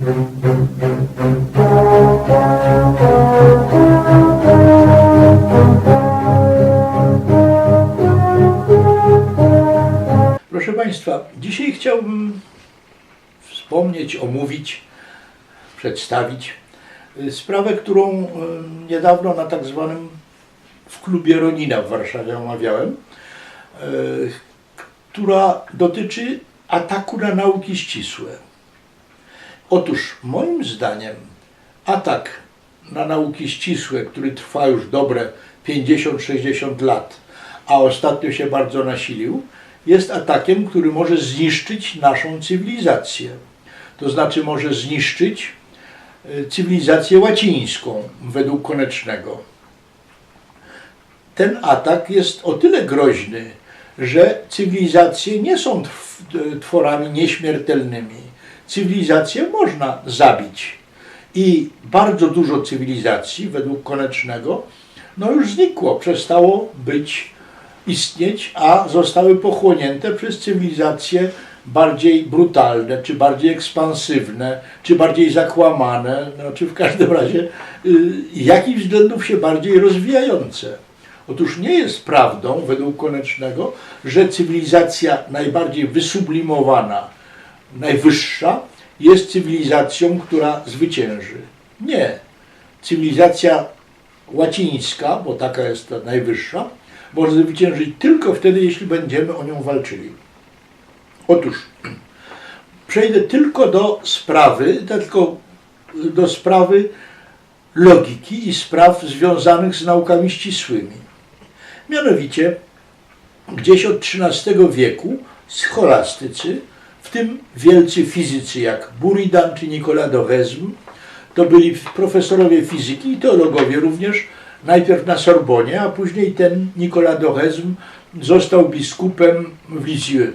Proszę Państwa, dzisiaj chciałbym wspomnieć, omówić, przedstawić y, sprawę, którą y, niedawno na tak zwanym w klubie Ronina w Warszawie omawiałem, y, która dotyczy ataku na nauki ścisłe. Otóż moim zdaniem atak na nauki ścisłe, który trwa już dobre 50-60 lat, a ostatnio się bardzo nasilił, jest atakiem, który może zniszczyć naszą cywilizację. To znaczy może zniszczyć e, cywilizację łacińską według Konecznego. Ten atak jest o tyle groźny, że cywilizacje nie są tw- tworami nieśmiertelnymi. Cywilizację można zabić. I bardzo dużo cywilizacji, według Konecznego, no już znikło, przestało być, istnieć, a zostały pochłonięte przez cywilizacje bardziej brutalne, czy bardziej ekspansywne, czy bardziej zakłamane, no, czy w każdym razie y, jakichś względów się bardziej rozwijające. Otóż nie jest prawdą, według Konecznego, że cywilizacja najbardziej wysublimowana, najwyższa, jest cywilizacją, która zwycięży. Nie. Cywilizacja łacińska, bo taka jest ta najwyższa, może zwyciężyć tylko wtedy, jeśli będziemy o nią walczyli. Otóż przejdę tylko do sprawy, tylko do sprawy logiki i spraw związanych z naukami ścisłymi. Mianowicie, gdzieś od XIII wieku scholastycy, w tym wielcy fizycy jak Buridan czy Nicolas d'Orezm, to byli profesorowie fizyki i teologowie również, najpierw na Sorbonie, a później ten Nicolas d'Orezm został biskupem w Lisieux,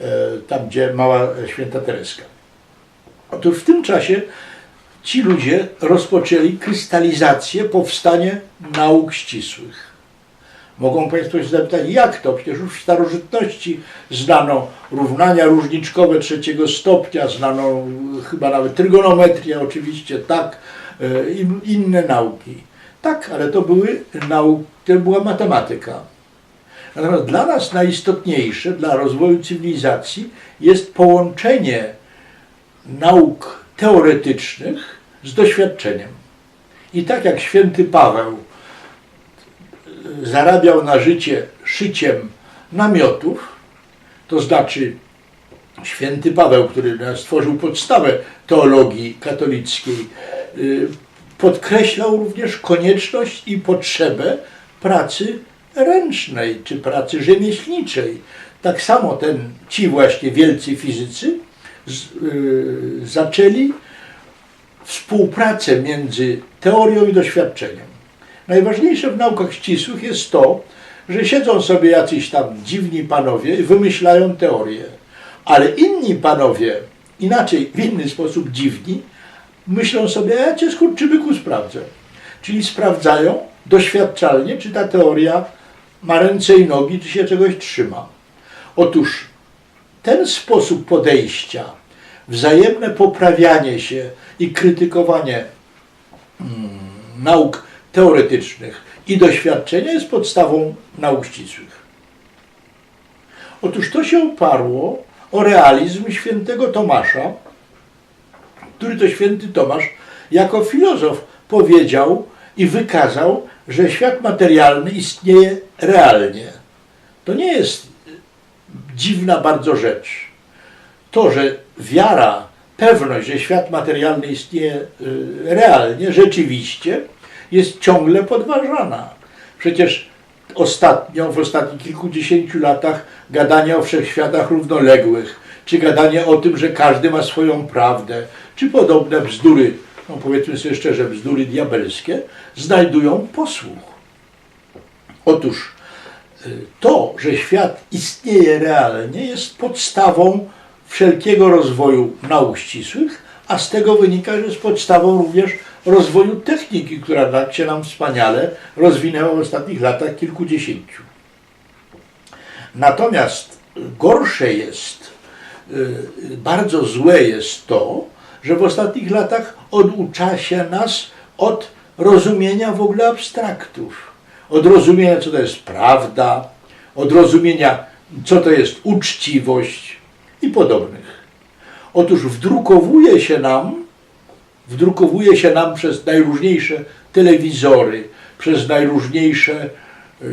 e, tam gdzie mała święta Tereska. Otóż w tym czasie ci ludzie rozpoczęli krystalizację, powstanie nauk ścisłych. Mogą Państwo się zapytać, jak to? Przecież już w starożytności znano równania różniczkowe trzeciego stopnia, znano chyba nawet trygonometrię oczywiście, tak, e, i inne nauki. Tak, ale to były nauki, to była matematyka. Natomiast dla nas najistotniejsze, dla rozwoju cywilizacji jest połączenie nauk teoretycznych z doświadczeniem. I tak jak święty Paweł zarabiał na życie szyciem namiotów, to znaczy święty Paweł, który stworzył podstawę teologii katolickiej, y, podkreślał również konieczność i potrzebę pracy ręcznej czy pracy rzemieślniczej. Tak samo ten, ci właśnie wielcy fizycy z, y, zaczęli współpracę między teorią i doświadczeniem. Najważniejsze w naukach ścisłych jest to, że siedzą sobie jacyś tam dziwni panowie i wymyślają teorie, ale inni panowie, inaczej, w inny sposób dziwni, myślą sobie, ja cię skurczybyku sprawdzę. Czyli sprawdzają doświadczalnie, czy ta teoria ma ręce i nogi, czy się czegoś trzyma. Otóż ten sposób podejścia, wzajemne poprawianie się i krytykowanie mm, nauk teoretycznych i doświadczenia jest podstawą nauk ścisłych. Otóż to się oparło o realizm świętego Tomasza, który to święty Tomasz jako filozof powiedział i wykazał, że świat materialny istnieje realnie. To nie jest dziwna bardzo rzecz. To, że wiara, pewność, że świat materialny istnieje y, realnie, rzeczywiście, jest ciągle podważana. Przecież ostatnio, w ostatnich kilkudziesięciu latach gadanie o wszechświatach równoległych, czy gadanie o tym, że każdy ma swoją prawdę, czy podobne bzdury, no powiedzmy sobie szczerze, bzdury diabelskie, znajdują posłuch. Otóż y, to, że świat istnieje realnie, jest podstawą wszelkiego rozwoju nauk ścisłych, a z tego wynika, że jest podstawą również rozwoju techniki, która się nam wspaniale rozwinęła w ostatnich latach kilkudziesięciu. Natomiast gorsze jest, y, bardzo złe jest to, że w ostatnich latach oducza się nas od rozumienia w ogóle abstraktów, od rozumienia, co to jest prawda, od rozumienia, co to jest uczciwość i podobnych. Otóż wdrukowuje się nam, wdrukowuje się nam przez najróżniejsze telewizory, przez najróżniejsze e,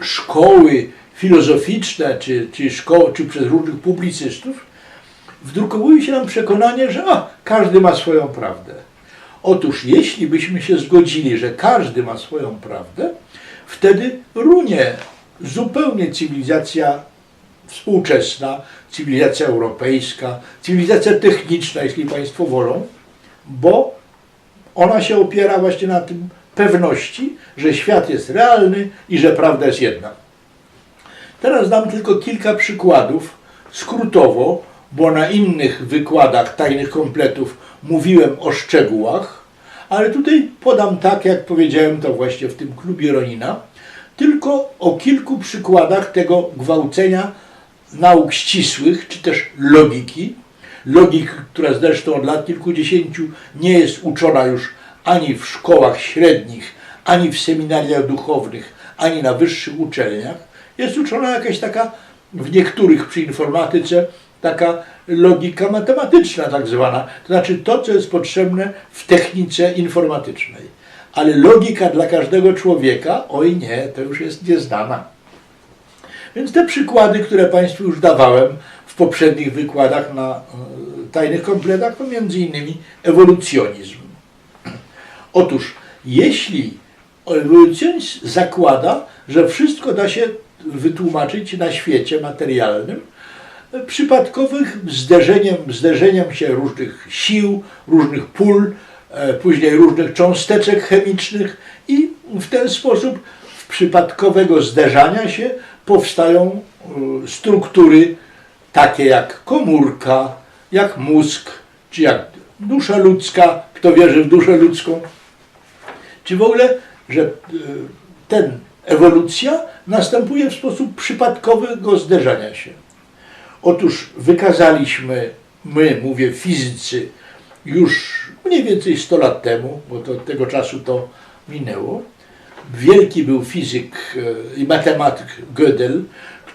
szkoły filozoficzne, czy, czy, szkoły, czy przez różnych publicystów, wdrukowuje się nam przekonanie, że a, każdy ma swoją prawdę. Otóż jeśli byśmy się zgodzili, że każdy ma swoją prawdę, wtedy runie zupełnie cywilizacja współczesna, cywilizacja europejska, cywilizacja techniczna, jeśli Państwo wolą, bo ona się opiera właśnie na tym pewności, że świat jest realny i że prawda jest jedna. Teraz dam tylko kilka przykładów, skrótowo, bo na innych wykładach tajnych kompletów mówiłem o szczegółach, ale tutaj podam tak, jak powiedziałem to właśnie w tym klubie Ronina, tylko o kilku przykładach tego gwałcenia nauk ścisłych, czy też logiki. Logiki, która zresztą od lat kilkudziesięciu nie jest uczona już ani w szkołach średnich, ani w seminariach duchownych, ani na wyższych uczelniach. Jest uczona jakaś taka, w niektórych przy informatyce, taka logika matematyczna tak zwana, to znaczy to, co jest potrzebne w technice informatycznej. Ale logika dla każdego człowieka, oj nie, to już jest nieznana. Więc te przykłady, które Państwu już dawałem poprzednich wykładach na e, tajnych kompletach, to między innymi ewolucjonizm. Otóż, jeśli ewolucjonizm zakłada, że wszystko da się wytłumaczyć na świecie materialnym, przypadkowym zderzeniem, zderzeniem się różnych sił, różnych pól, e, później różnych cząsteczek chemicznych i w ten sposób w przypadkowego zderzania się powstają e, struktury takie jak komórka, jak mózg, czy jak dusza ludzka, kto wierzy w duszę ludzką, czy w ogóle, że e, ten ewolucja następuje w sposób przypadkowego zderzania się. Otóż wykazaliśmy, my, mówię fizycy, już mniej więcej 100 lat temu, bo to od tego czasu to minęło, wielki był fizyk e, i matematyk Gödel,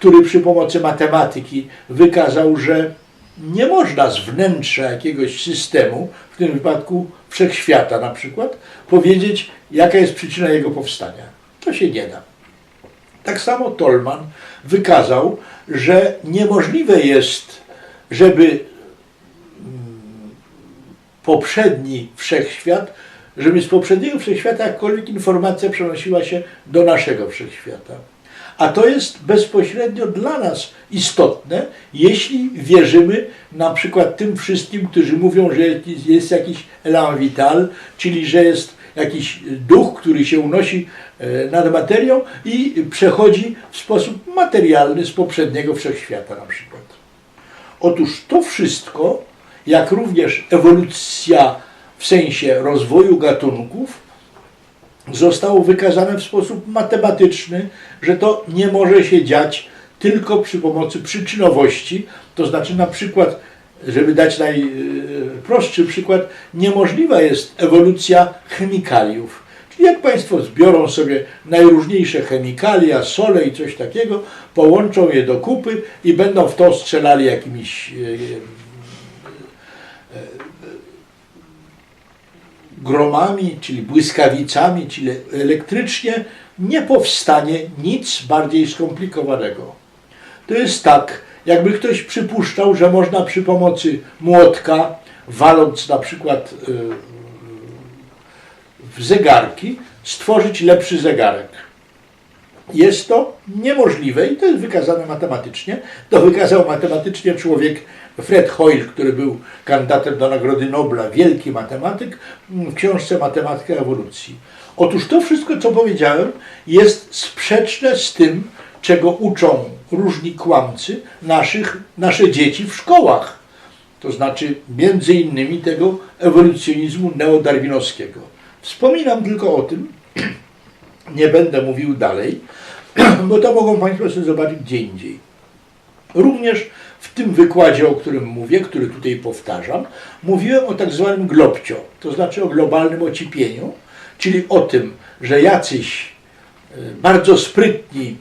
który przy pomocy matematyki wykazał, że nie można z wnętrza jakiegoś systemu, w tym wypadku wszechświata na przykład, powiedzieć, jaka jest przyczyna jego powstania. To się nie da. Tak samo Tolman wykazał, że niemożliwe jest, żeby mm, poprzedni wszechświat, żeby z poprzedniego wszechświata jakkolwiek informacja przenosiła się do naszego wszechświata. A to jest bezpośrednio dla nas istotne, jeśli wierzymy na przykład tym wszystkim, którzy mówią, że jest jakiś elan vital, czyli że jest jakiś duch, który się unosi e, nad materią i przechodzi w sposób materialny z poprzedniego wszechświata na przykład. Otóż to wszystko, jak również ewolucja w sensie rozwoju gatunków, zostało wykazane w sposób matematyczny, że to nie może się dziać tylko przy pomocy przyczynowości, to znaczy na przykład żeby dać najprostszy przykład, niemożliwa jest ewolucja chemikaliów. Czyli jak Państwo zbiorą sobie najróżniejsze chemikalia, sole i coś takiego, połączą je do kupy i będą w to strzelali jakimiś e, e, gromami, czyli błyskawicami, czyli elektrycznie, nie powstanie nic bardziej skomplikowanego. To jest tak, jakby ktoś przypuszczał, że można przy pomocy młotka, waląc na przykład y, w zegarki, stworzyć lepszy zegarek. Jest to niemożliwe i to jest wykazane matematycznie. To wykazał matematycznie człowiek Fred Hoyle, który był kandydatem do Nagrody Nobla, wielki matematyk, w książce Matematyka ewolucji. Otóż to wszystko, co powiedziałem, jest sprzeczne z tym, czego uczą różni kłamcy naszych, nasze dzieci w szkołach. To znaczy między innymi tego ewolucjonizmu neodarwinowskiego. Wspominam tylko o tym, nie będę mówił dalej, bo to mogą Państwo sobie zobaczyć gdzie indziej. Również w tym wykładzie, o którym mówię, który tutaj powtarzam, mówiłem o tak zwanym globcio, to znaczy o globalnym ocipieniu, czyli o tym, że jacyś y, bardzo sprytni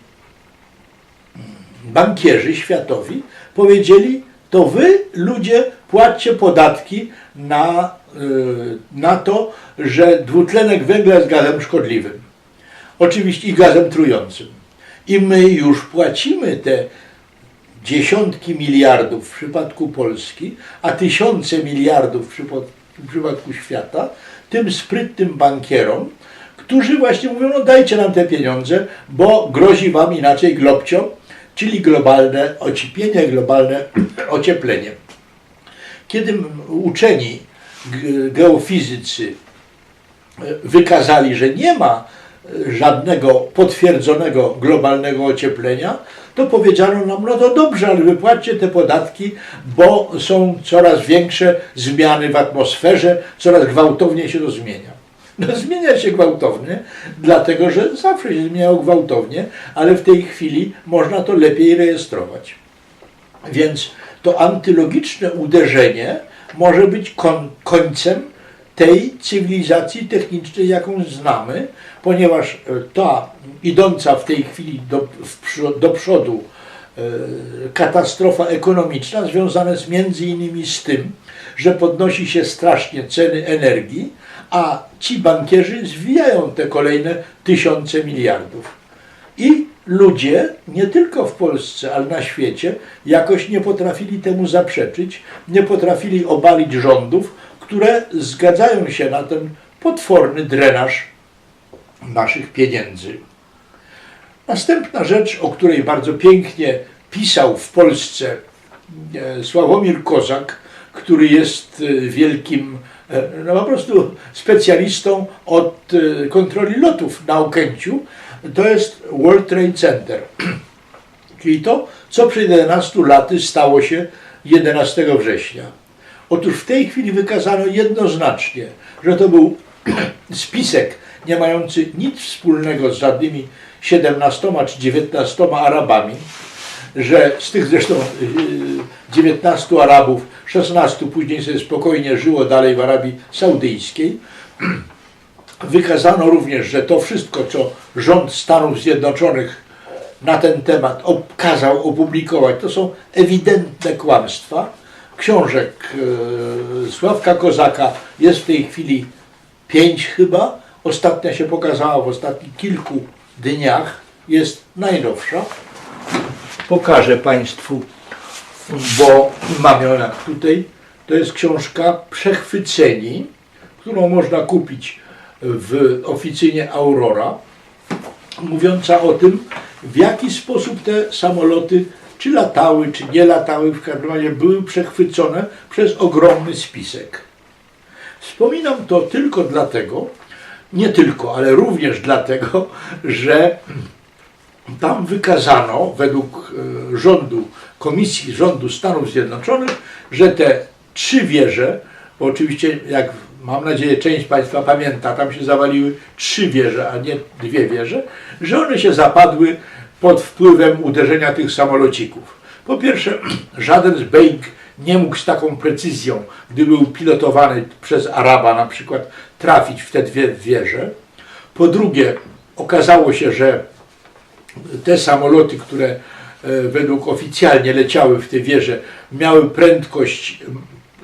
mm, bankierzy światowi powiedzieli, to wy ludzie płaccie podatki na, y, na to, że dwutlenek węgla jest gazem szkodliwym. Oczywiście i gazem trującym. I my już płacimy te dziesiątki miliardów w przypadku Polski, a tysiące miliardów w przypadku, świata, tym sprytnym bankierom, którzy właśnie mówią, no dajcie nam te pieniądze, bo grozi wam inaczej globcio, czyli globalne ocipienie, globalne ocieplenie. Kiedy uczeni geofizycy e, wykazali, że nie ma e, żadnego potwierdzonego globalnego ocieplenia, to powiedziano nam, no to dobrze, ale wypłaćcie te podatki, bo są coraz większe zmiany w atmosferze, coraz gwałtowniej się to zmienia. No, zmienia się gwałtownie, dlatego że zawsze się zmieniało gwałtownie, ale w tej chwili można to lepiej rejestrować. Więc to antylogiczne uderzenie może być końcem tej cywilizacji technicznej, jaką znamy, ponieważ e, ta idąca w tej chwili do, do przodu e, katastrofa ekonomiczna związana jest między innymi z tym, że podnosi się strasznie ceny energii, a ci bankierzy zwijają te kolejne tysiące miliardów. I ludzie, nie tylko w Polsce, ale na świecie, jakoś nie potrafili temu zaprzeczyć, nie potrafili obalić rządów, które zgadzają się na ten potworny drenaż naszych pieniędzy. Następna rzecz, o której bardzo pięknie pisał w Polsce e, Sławomir Kozak, który jest e, wielkim, e, no po prostu specjalistą od kontroli lotów na Okęciu, to jest World Trade Center. Czyli to, co przed 11 laty stało się 11 września. Otóż w tej chwili wykazano jednoznacznie, że to był spisek nie mający nic wspólnego z żadnymi 17 czy 19 Arabami, że z tych zresztą 19 y, Arabów 16 później sobie spokojnie żyło dalej w Arabii Saudyjskiej. Wykazano również, że to wszystko, co rząd Stanów Zjednoczonych na ten temat kazał opublikować, to są ewidentne kłamstwa. Książek e, Sławka Kozaka jest w tej chwili pięć chyba. Ostatnia się pokazała w ostatnich kilku dniach. Jest najnowsza. Pokażę Państwu, bo mam ją tutaj. To jest książka Przechwyceni, którą można kupić w oficynie Aurora, mówiąca o tym, w jaki sposób te samoloty czy latały, czy nie latały, w każdym razie były przechwycone przez ogromny spisek. Wspominam to tylko dlatego, nie tylko, ale również dlatego, że tam wykazano według e, rządu, Komisji Rządu Stanów Zjednoczonych, że te trzy wieże, bo oczywiście jak mam nadzieję część Państwa pamięta, tam się zawaliły trzy wieże, a nie dwie wieże, że one się zapadły pod wpływem uderzenia tych samolocików. Po pierwsze, żaden z Boeing nie mógł z taką precyzją, gdy był pilotowany przez Araba na przykład, trafić w te dwie wieże. Po drugie, okazało się, że te samoloty, które e, według oficjalnie leciały w te wieże, miały prędkość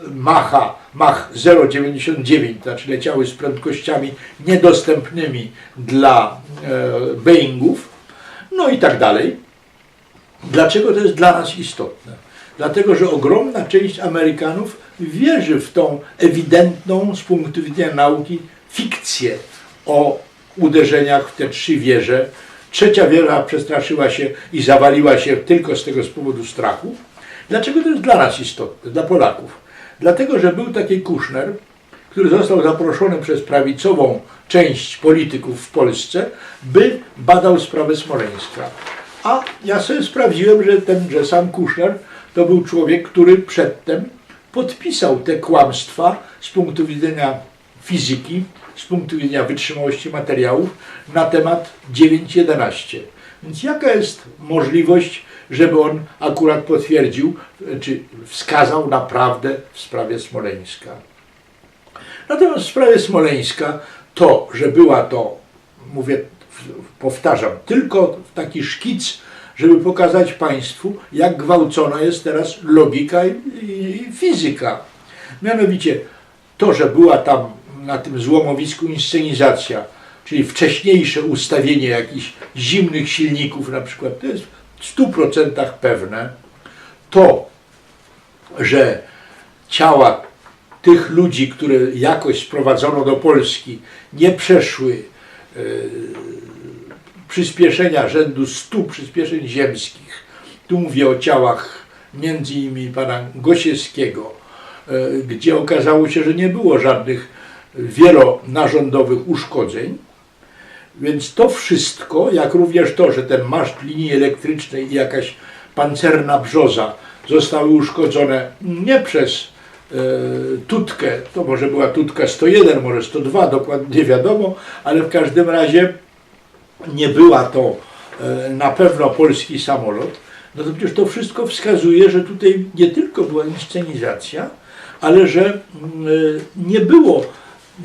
Macha, Mach 0,99, znaczy leciały z prędkościami niedostępnymi dla e, Boeingów, no i tak dalej. Dlaczego to jest dla nas istotne? Dlatego, że ogromna część Amerykanów wierzy w tą ewidentną z punktu widzenia nauki fikcję o uderzeniach w te trzy wieże. Trzecia wieża przestraszyła się i zawaliła się tylko z tego z powodu strachu. Dlaczego to jest dla nas istotne, dla Polaków? Dlatego, że był taki Kuszner, który został zaproszony przez prawicową część polityków w Polsce, by badał sprawę Smoleńska. A ja sobie sprawdziłem, że ten, że sam Kuszner to był człowiek, który przedtem podpisał te kłamstwa z punktu widzenia fizyki, z punktu widzenia wytrzymałości materiałów na temat 9.11. Więc jaka jest możliwość, żeby on akurat potwierdził, czy wskazał na prawdę w sprawie Smoleńska. Natomiast w sprawie Smoleńska to, że była to, mówię, powtarzam, tylko taki szkic, żeby pokazać Państwu, jak gwałcona jest teraz logika i, i, fizyka. Mianowicie to, że była tam na tym złomowisku inscenizacja, czyli wcześniejsze ustawienie jakichś zimnych silników na przykład, to jest w 100% pewne. To, że ciała tych ludzi, które jakoś sprowadzono do Polski, nie przeszły e, przyspieszenia rzędu 100 przyspieszeń ziemskich. Tu mówię o ciałach między innymi pana Gosiewskiego, e, gdzie okazało się, że nie było żadnych wielonarządowych uszkodzeń. Więc to wszystko, jak również to, że ten maszt linii elektrycznej i jakaś pancerna brzoza zostały uszkodzone nie przez tutkę, to może była tutka 101, może 102, dokładnie nie wiadomo, ale w każdym razie nie była to e, na pewno polski samolot, no to przecież to wszystko wskazuje, że tutaj nie tylko była inscenizacja, ale że mm, e, nie było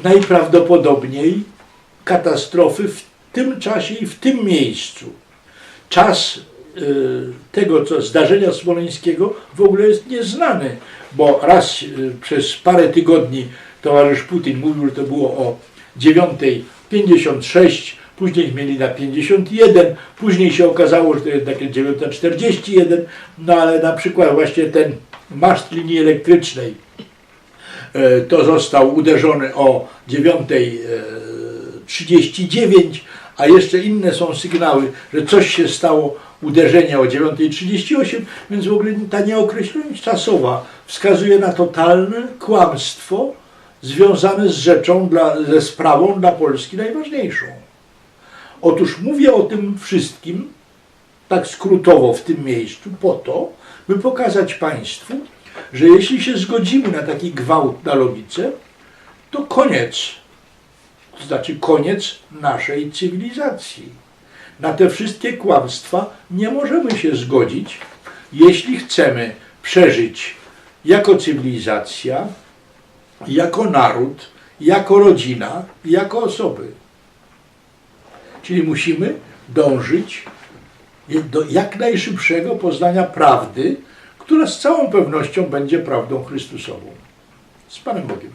najprawdopodobniej katastrofy w tym czasie i w tym miejscu. Czas e, tego co zdarzenia smoleńskiego w ogóle jest nieznany, bo raz e, przez parę tygodni towarzysz Putin mówił, że to było o 9.56, później mieli na 51, później się okazało, że to jest takie 9.41, no ale na przykład właśnie ten maszt linii elektrycznej e, to został uderzony o 9.39, a jeszcze inne są sygnały, że coś się stało, uderzenie o 9.38, więc w ogóle ta nieokreśloność czasowa wskazuje na totalne kłamstwo związane z rzeczą, dla, ze sprawą dla Polski najważniejszą. Otóż mówię o tym wszystkim, tak skrótowo w tym miejscu, po to, by pokazać Państwu, że jeśli się zgodzimy na taki gwałt na logice, to koniec. To znaczy koniec naszej cywilizacji. Na te wszystkie kłamstwa nie możemy się zgodzić, jeśli chcemy przeżyć jako cywilizacja, jako naród, jako rodzina, jako osoby. Czyli musimy dążyć do jak najszybszego poznania prawdy, która z całą pewnością będzie prawdą Chrystusową. Z Panem Bogiem.